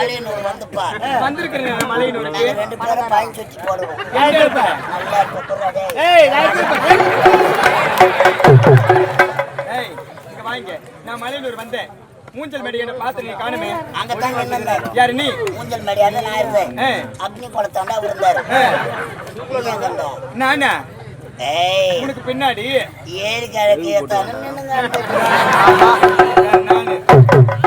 மலையனூர் வந்துப்பா வந்திருக்கிறேன் மலையனூருக்கு. ரெண்டு பேரும் பயன் சுத்தி போடுவோம்? நல்லா இருக்க. ஏய் ஏய் இங்க வாங்க. நான் மலையனூர் வந்தேன். மூஞ்சல் மேடி என்ன பார்த்து நீ காணுமே. அங்கதான் நின்னுந்தாரு. யாரு நீ? ஊஞ்சல் மடியாத நான் இருந்தேன். அக்னி குளத்தாண்டா இருந்தாரு? நானா? ஏய். உனக்கு பின்னாடி. ஏரி கிழக்கு ஏத்தானு நின்னுங்க நானு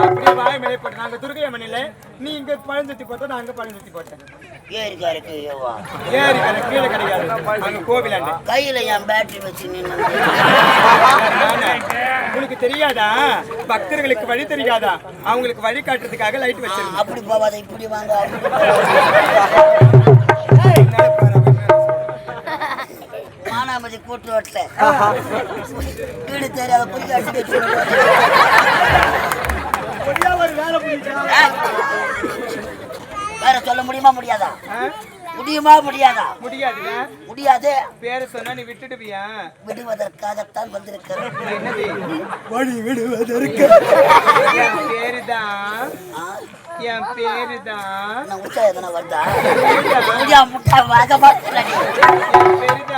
அப்படியே வாய் மேலே போட்டு நாங்க துர்கைய மணில நீ இங்க பழஞ்சுத்தி போட்ட நான் அங்க பழஞ்சுத்தி போட்டேன். ஏரி கிழக்கு ஏவா? ஏறி கடை கீழே கிடையாது. அங்க கோவிலாண்ட. கையில என் பேட்டரி வச்சு? உனக்கு தெரியாதா? பக்தர்களுக்கு வழி தெரியாதா? அவங்களுக்கு வழி காட்டுறதுக்காக லைட் வச்சிருந்தேன். அப்படி போவாத இப்படி வாங்க. மானாமதி கூட்டு ரோட்ல வீடு தெரியாத வச்சு வேற சொல்ல முடியுமா முடியாதா? முடியுமா முடியாதா? முடியாதுல முடியாது. பேரை சொன்னா நீ விட்டுடுவியா? விடுவதற்காகத்தான் வந்திருக்கிறேன். என்னது? வழி விடுவதற்கு. என் பேருதான் ஆ, என் பேருதான் என்ன உச்சா எதனா வருதா? முடியா முட்டா வாக மாட்டேன் என்.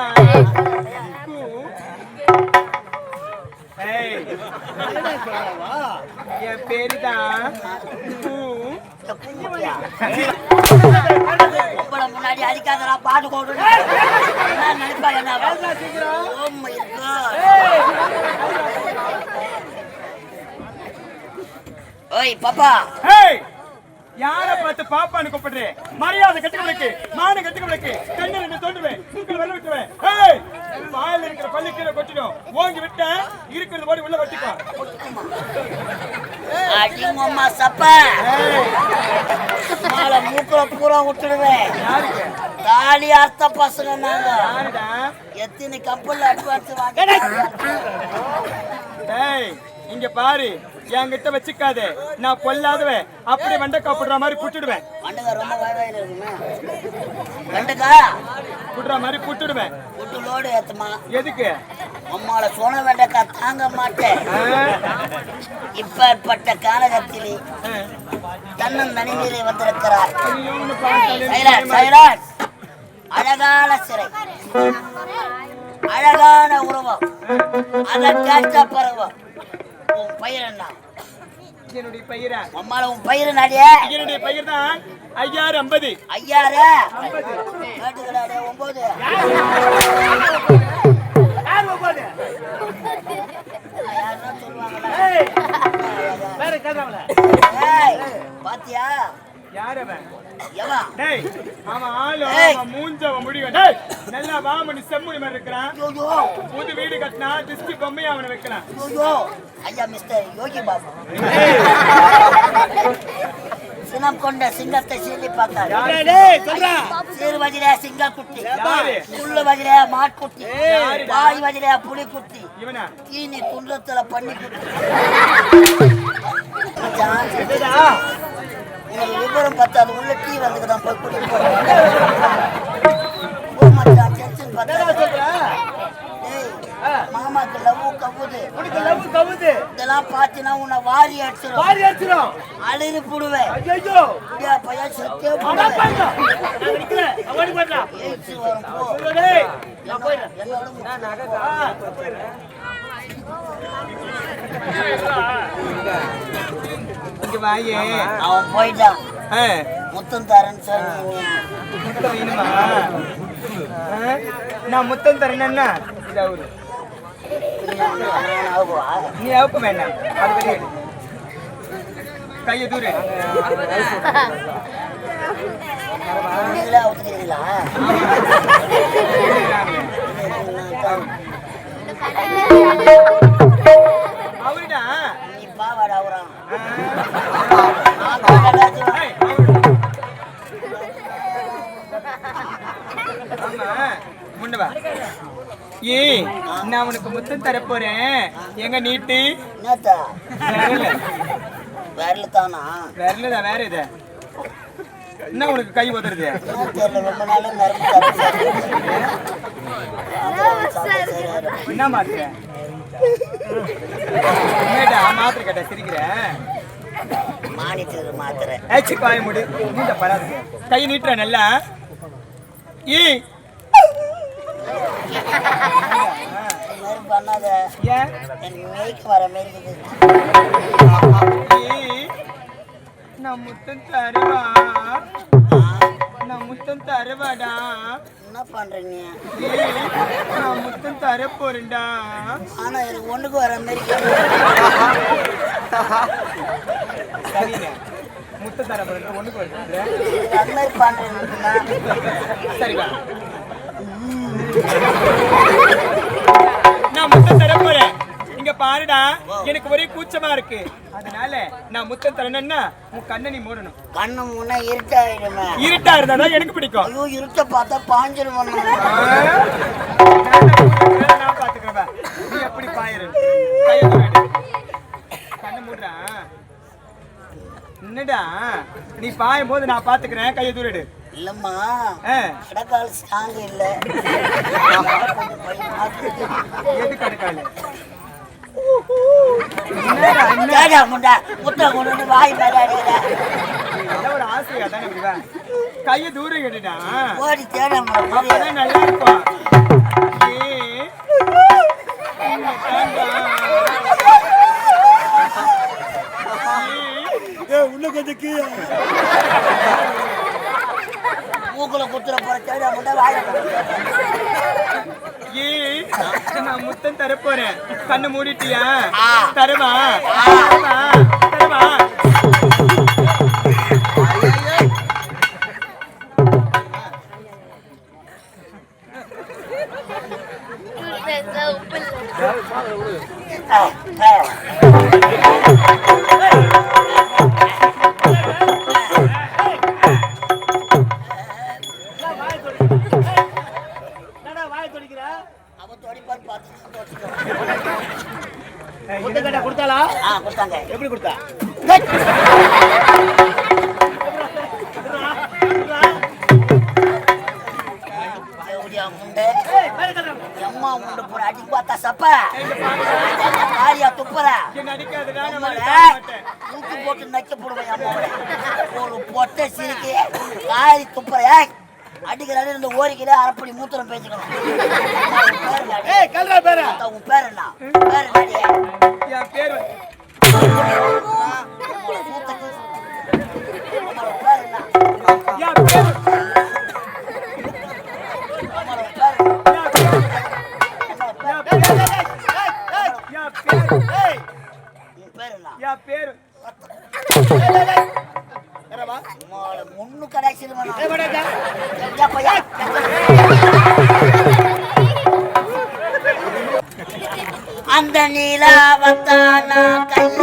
என் பேருதான் முன்னாடி அடிக்காதடா பாட்டு போடுறேன் நினைப்பா என்ன ஓய் பாப்பா யார பார்த்து பாப்பான்னு கூப்பிடுறேன் மரியாதை கட்டுகளுக்கு மான கட்டுகளுக்கு கண்ணு ரெண்டு தோண்டுவேன் தூக்கில் வெள்ள விட்டுவேன் ஏய் வாயில இருக்கிற பள்ளி கீழே கொட்டிடும். ஓங்கி விட்ட இருக்கிறது ஓடி உள்ள வட்டிக்கோ. அடிங்கம்மா சப்ப. மாலை மூக்குல பூரா விட்டுடுவேன் யாருக்கு? தாலி அர்த்த பசங்க நாங்க. எத்தனை கப்பல்ல அட்வான்ஸ் வாங்க. ஏய் இங்க பாரு. என்கிட்ட வச்சுக்காதே. நான் பொல்லாதவன். அப்படி வெண்டை காப்பிடுற மாதிரி புட்டுடுவேன் புட்டுற மாதிரி புட்டுடுவேன் எதுக்கு? அம்மால சொன்ன வெண்டக்கா தாங்க மாட்டேன்? இப்பேற்பட்ட காலகத்திலே. தன்னன் தனிமையிலே வந்திருக்கிறார். அழகான சிறை. அழகான உருவம். அதற்கேற்ற பருவம். உன் பயிர் என்ன? என்னுடைய பயிரா? அம்மால உன் பயிர் நடிய என்னுடைய பயிர் தான் ஐயாறு? ஐம்பது. ஐயாரு கேட்டுக்கடாடே ஒன்பது பாத்தியா? யார் அவன்? டேய் அவன் மூஞ்ச டேய் நல்லா வாமணி செம்முடி மாதிரி இருக்கிறான் புது வீடு கட்டினா டிஸ்டி பொம்மையை அவனை வைக்கலாம். ஐயோ மிஸ்டர் யோகி பாபு. சினம் கொண்ட சிங்கத்தை சீண்டி பார்த்தார். சிறு வதிலே சிங்கக்குட்டி. யாரு? புல்லு வதிலே மாட்குட்டி? வாய் வதிலே புலிக்குட்டி. இவனா? தீனி துன்றத்துல பண்ணி குட்டி உனக்கு விவரம் பத்தாது உள்ள டீ வந்துக்கு தான் போய் கூட்டிட்டு போறேன். ஓ மச்சான் டென்ஷன் மாமாக்கு லவ் கவுது. இதெல்லாம் பாத்தீங்கன்னா உன்னை வாரி அழுது புடுவேன். செத்தே வரும் போ. என்னோட? இங்க வாயே அவன் போயிட்டான் முத்தம் தரேன்னு ஆ, நான் முத்தம் இது அவரு நீ அவுக்க வேண்டாம் அது வெளியே கையை தூரு அவுத்துக்கிறீங்களா அவருடா ஏய் நான் உனக்கு முத்தம் தர போறேன். எங்க நீட்டு? விரல தானா விரல தான் வேற இது. என்ன உனக்கு கை உதறது? என்ன தெரியல என்ன மாத்திர கேட்ட சிரிக்கிற? மானிட்டர் மாத்திரை. ஏச்சி பாய முடி மூஞ்ச பராது கை நீட்டுற நல்லா. ஈ. பண்ணாத. ஏன்? எனக்கு மேய்க்க வர மாரி நான் முத்தம் தருவா. நான் முத்தம் தருவாடா. என்ன பண்ற நீ ஈ நான் முத்தம் தர போறேன்டா. ஆனா எனக்கு ஒண்ணுக்கு வர மாரி சரிங்க. முத்தம் தர போறேன் ஒண்ணுக்கு வருது அந்த மாதிரி சரிப்பா. பாருடா எனக்கு ஒரே கூச்சமா இருக்கு. அதனால நான் முத்தம் தரணும்னா உன் கண்ணை நீ மூடணும். கண்ணு முன்னா இருட்டாயிடுமே. இருட்டா இருந்தாதான் எனக்கு பிடிக்கும். ஐயோ இருட்ட பார்த்தா பாஞ்சிரும் நான் பாத்துக்கிறேன் நீ எப்படி பாயிரு. கண்ணை மூடுறா. என்னடா? நீ பாயும் போது நான் பாத்துக்கிறேன் கையை தூரிடு இல்லம்மா. கடக்கால் ஸ்ட்ராங் இல்ல. கொஞ்சம் பயமா கேடா முண்டா முட்டை கொண்டு வந்து வாய் மேல அடிக்கிற இதெல்லாம் ஒரு ஆசையா தானே இப்படி வா. கையை தூரம் கட்டுடா ஓடி அப்பதான் நல்லா இருக்கும் உள்ள கொஞ்சம் கீழே மூக்குல குத்துற போற தேடா முண்டா வாய் ஏய், நான் முத்தம் தர போறேன் கண்ணு மூடிட்டியா. தருமா? தருமா? தருமா? முண்டை போற அடி பார்த்தா சப்ப. காரியா துப்புற என்ன தூக்கி போட்டு நக்க போடுவேன் ஒரு பொட்டை சிரிக்கி காரி துப்புற ஏய், அடிக்கிறாரு இந்த ஓரிக்கிற அரைப்படி மூத்திரம் பேசிக்கணும். உன் பேர். உன் பேர் என்ன? அந்த நீலாவத்தான கையில்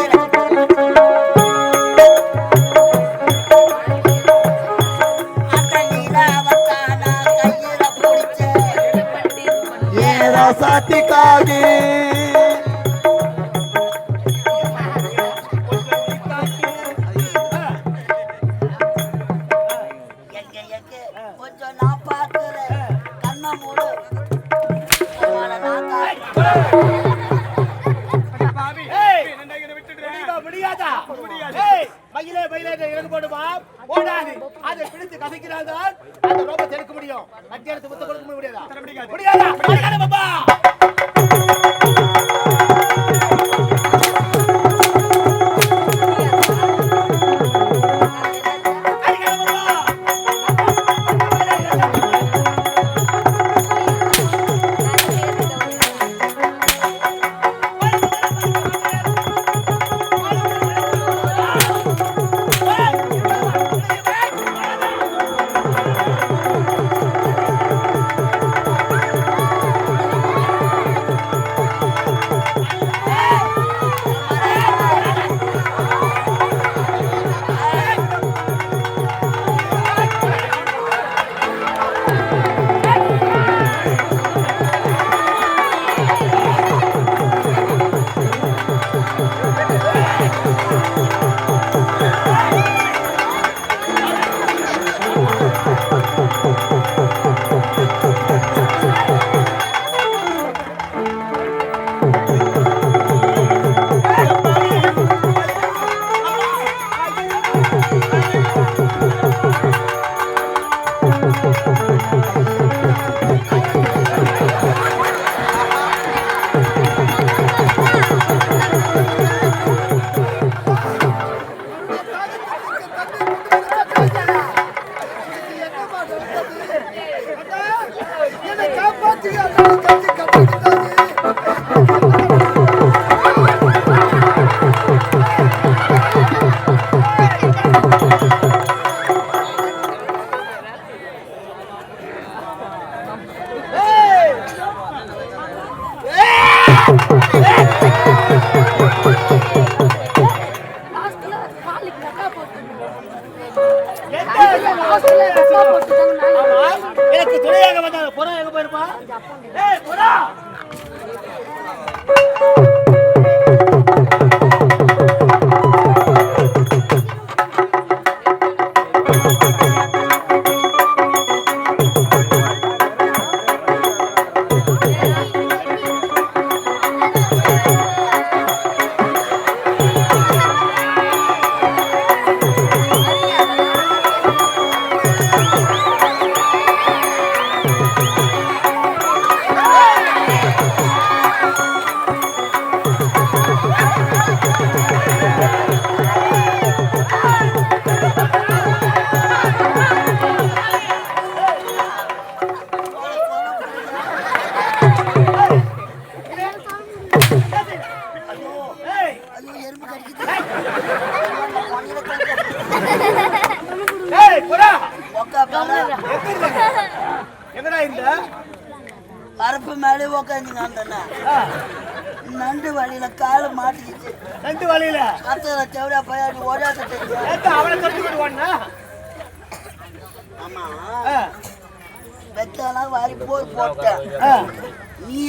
நீ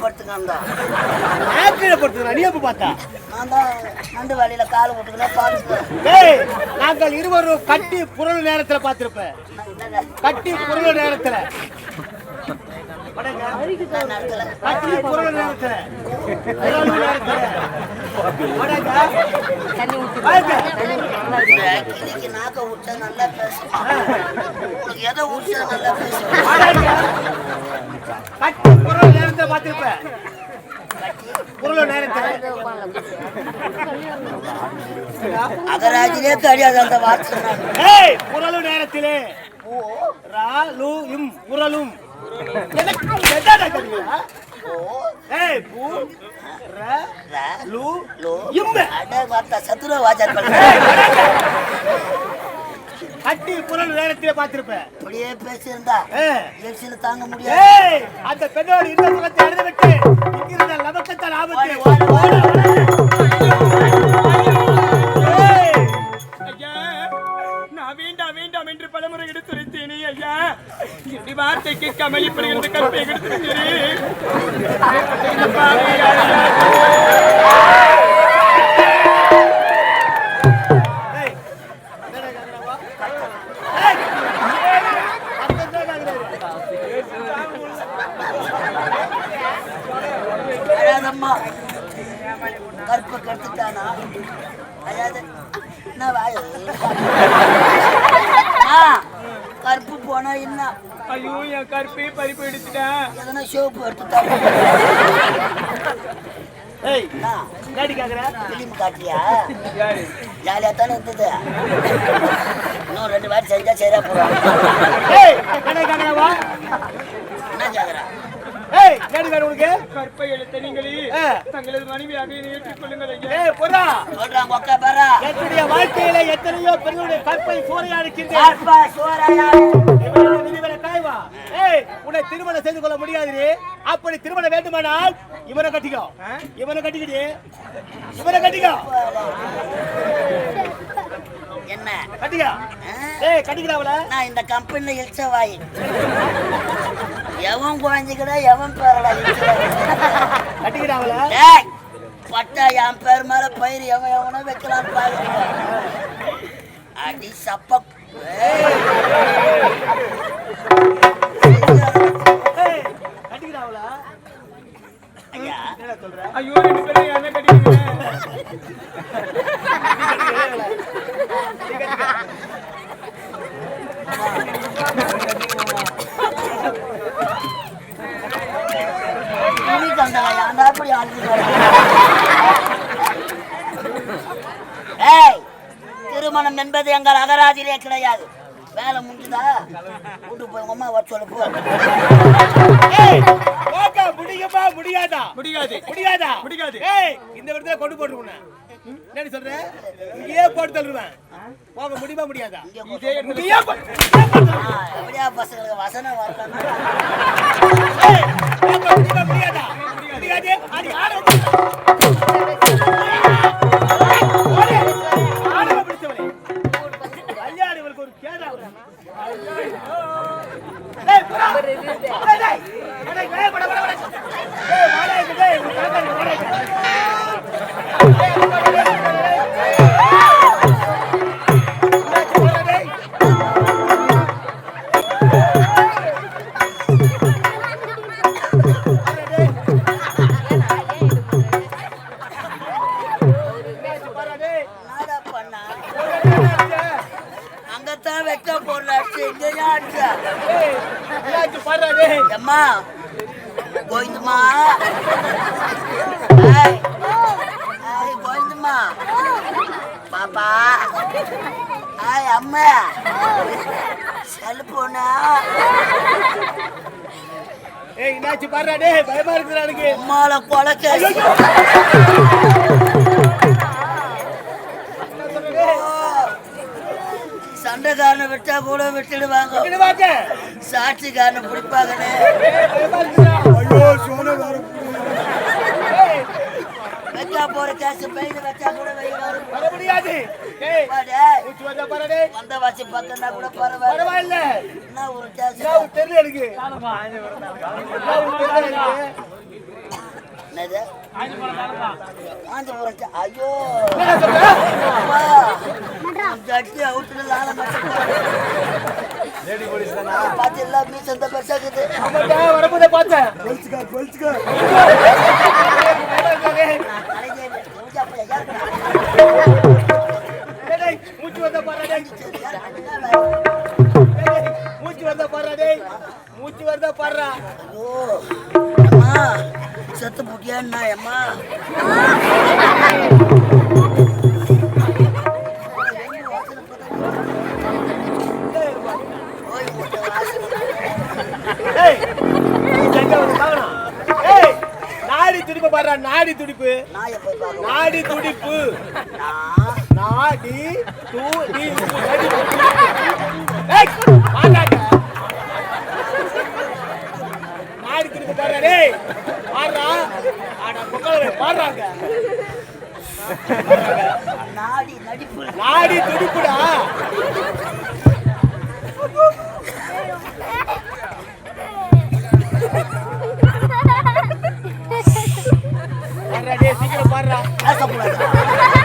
படுத்துக்காண்டா நான் கீழே படுத்துக்கிறேன் நீ எப்ப பார்த்தா? நான் தான் நண்டு வழியில காலை விட்டுக்கிறேன் பாத்துக்கிறேன் ஏய் நாங்கள் இருவரும் கட்டி புரள் நேரத்துல பார்த்திருப்பேன். கட்டி புரள் நேரத்துல. கட்டி புரள் நேரத்துல. நாக்க விட்டா நல்லா பேசுவான் எதை விட்டா நல்லா பேசுவான். கட்டி புரள் புரள் நேரத்துல அகராஜிலே தெரியாது அந்த வார்த்தை புரளு நேரத்திலே. ரா லு இம் புரளும் எனக்கு என்னடா தெரியுமா ஏய் பூ ர ர, லு லோ, இம் அட வார்த்தை சத்துருவ வாஜார். கட்டி புரள் நேரத்திலே பார்த்திருப்பேன் இப்படியே பேசியிருந்தா எரிச்சல் தாங்க முடியாது. ஏய் அந்த பெண்ணோடு இந்த முகத்தை எழுதி விட்டு இங்கிருந்த லபக்கத்தால் ஆபத்து. ஓடு, ஓடு, ஏய் ஐயா நான் வேண்டாம் வேண்டாம் என்று பலமுறை எடுத்துரைத்தேனே ஐயா. இப்படி கற்பை எடுத்துரைத்தேனே ஏய் என்னடா கேக்குறாவா ஏய் அத்தனை அழாதம்மா கற்பை கெடுத்துட்டானா? அழாத என்ன வாய கற்பு போனா என்ன? ஐயோ என் கற்பை பறிப்பு எடுத்துட்டேன் எதனா சோப்பு எடுத்துட்டாங்க ஏய் கேடி கேக்குற? பிலிம் காட்டியா? யாரு? ஜாலியா தானே இருந்தது. இன்னும் ரெண்டு வாட்டி செஞ்சா சரியா ஏய் கேடி கேக்குறா கேடி வேற உனக்கு கற்பை எடுத்த நீங்களே. தங்களது மனைவியாக ஏற்றுக்கொள்ளுங்கள் ஐயா. ஏய் பொறா சொல்றாங்க ஒக்கா பாரா. என்னுடைய வாழ்க்கையில எத்தனையோ பெண்களுடைய கற்பை சோறாயா இவனுடைய விதிவில காய்வா. ஏய், உன்னை திருமணம் செய்து கொள்ள முடியாது அப்படி திருமணம் வேண்டுமானால் இவனை கட்டிக்கோ. இவனை கட்டிக்கிட்டு. இவனை கட்டிக்கோ. என்ன? கட்டிக்கோ? ஏய் கட்டிக்கிறாவல நான் இந்த கம்பெனில இழிச்சவாய். எவன் குழந்தைக்கடா எவன் பேரடா பட்டா என் பேர் மேல பயிர் எவன் எவனோ வைக்கலான்னு பாக்குறீங்க அடி சப்ப கட்டிக்கிறாவல ஐயா, என்ன சொல்ற? ஐயோ ரெண்டு பேரும் என்ன கட்டிக்கிறீங்க? ஏய் திருமணம் என்பது எங்கள் அகராதியிலே கிடையாது. வேலை முடிஞ்சுதா? வீட்டுக்கு போய் அம்மா வர சொல்ல போ. ஏய், போக்கா, முடியுமா முடியாதா? முடியாது. முடியாதா? முடியாது. ஏய் இந்த இடத்துல கொண்டு என்ன இங்கேயே போட்டு தள்ளுவேன். போக முடியுமா முடியாதா? இங்கேயே எப்படியா பசங்களுக்கு வசனம் வரலாம் முடியுமா முடியாது? Mariana! கோவிந்தம்மா. ஏய், கோவிந்தம்மா. பாப்பா. ஆய் அம்மா. செல்போனா. ஏய் என்னாச்சு? பாருடா டேய் பயமா இருக்குடா எனக்கு. அம்மால கொலைக்க. சண்டைக்காரனை விட்டா கூட விட்டுடுவாங்க. இங்க வாங்க சாட்சிக்காரனை பிடிப்பாங்கன்னு வச்சா போற கேஸ் பெய்து வச்சா கூட வர முடியாது வந்தா வச்சு பார்த்தா கூட பரவாயில்ல. பரவாயில்ல. என்ன ஒரு கேஸ்? தெரியல எனக்கு. என்னது? காஞ்சிபுரம் ஐயோ. ஜட்டி அவுட்டுல மட்டும் பார்த்து எல்லாம் மீஸ் அந்த பெருசாக்குது வரும்போதே பார்த்தேன். டேய் மூச்சு வந்தா பாரு டேய் யாருக்குடா? டேய், டேய், மூச்சு வந்தா மூச்சு பாருடா அம்மா செத்து புட்டியான்னா அம்மா. நாடி துடிப்பு. பாருடா நாடி துடிப்பு. நாடி துடிப்பு. நாடி துடிப்பு நாடி துடிப்பு. டேய். பாருடா ஆட மக்களே பாருடாங்க நாடி நடிப்பு. நாடி துடிப்புடா. பாருடா டேய்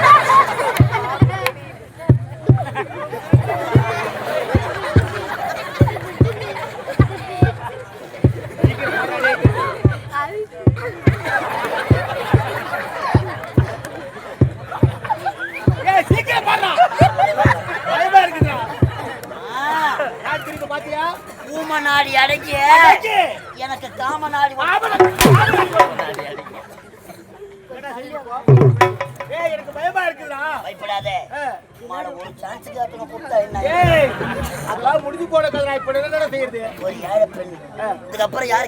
யாரு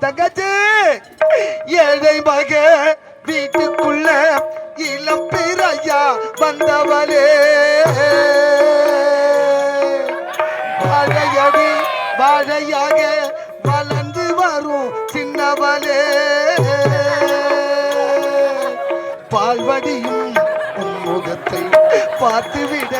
தங்கச்சி ஏழை மக வீட்டுக்குள்ள இளம் பிறையா வந்தவளே. வாழையடி வாழையாக வளர்ந்து வரும் சின்னவளே. பால்வடியும் உன் முகத்தை பார்த்துவிட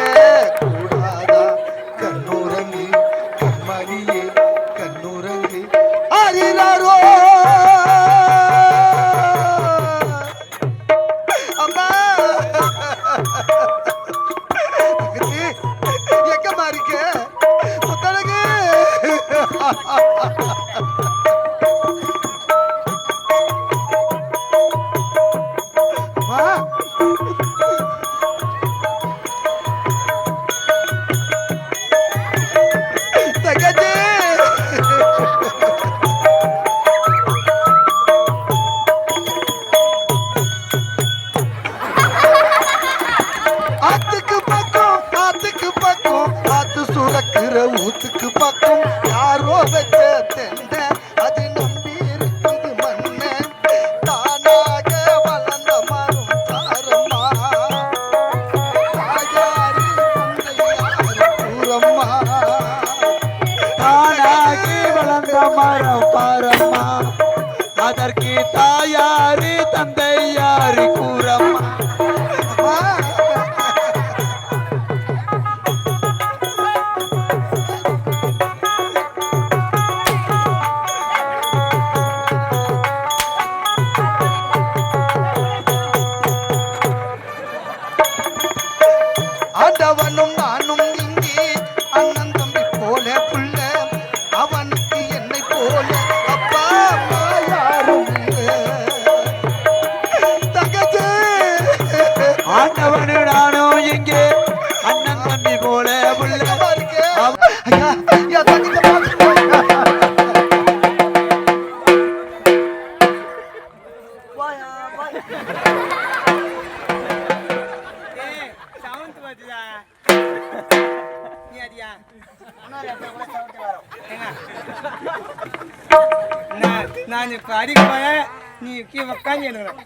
நான் இப்ப அடிக்க போறேன் நீ கீழே உட்காந்து எழுதுறேன்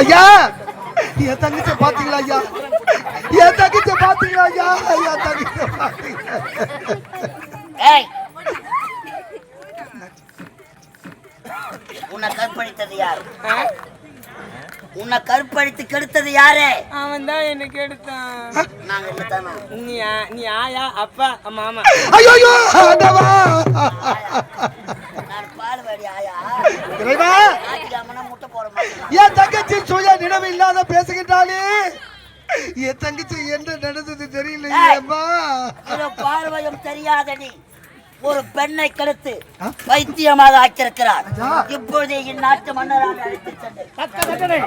ஐயா என் தங்கச்ச பாத்தீங்களா ஐயா? என் தங்கச்ச பாத்தீங்களா ஐயா? என் தங்கச்ச உன்னை கற்பழித்தது கெடுத்தது யாரு? அவன் தான் என்ன கெடுத்தான். நீ ஆயா அப்பா அம்மா ஐயோ ஆண்டவா! இறைவா! என் தங்கச்சி சுய நினைவு இல்லாத பேசுகின்றாளே. என் தங்கச்சி என்ன நடந்தது தெரியல பார்வையும் தெரியாதடி. ஒரு பெண்ணை கழுத்து வைத்தியமாக ஆக்கியிருக்கிறார். இப்பொழுது இந்நாட்டு மன்னராக அழைத்து சென்றேன்